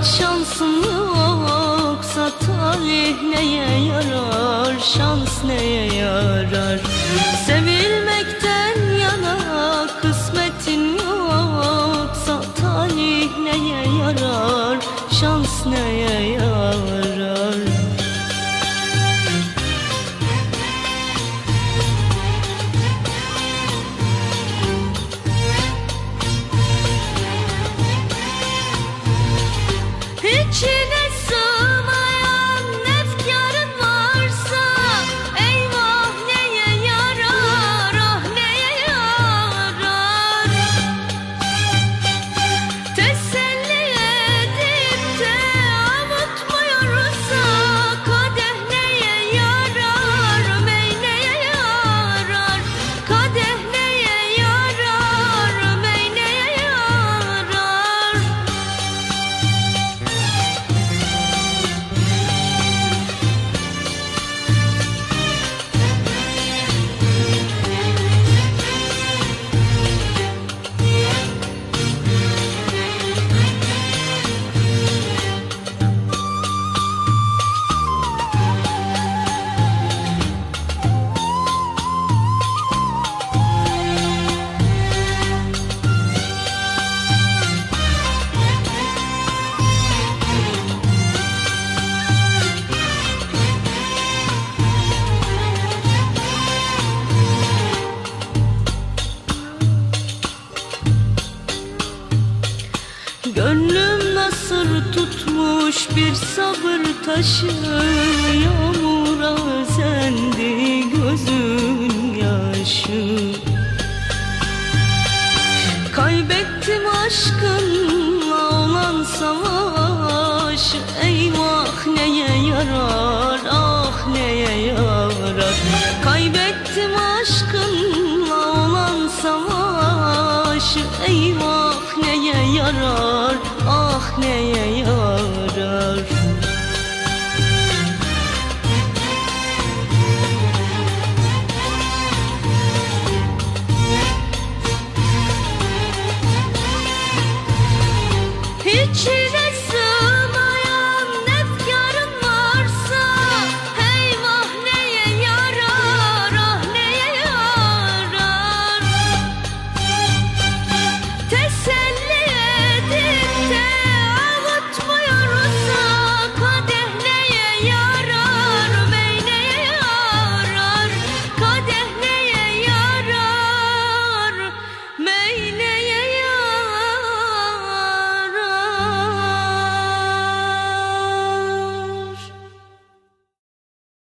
hiç şansın yoksa talih neye yarar Şans neye yarar? Sevilmekten Gönlüm nasır tutmuş bir sabır taşı Yağmura sendi gözün yaşı. Kaybettim aşkınla olan savaş. Eyvah neye yarar neye yarar? Ah neye yarar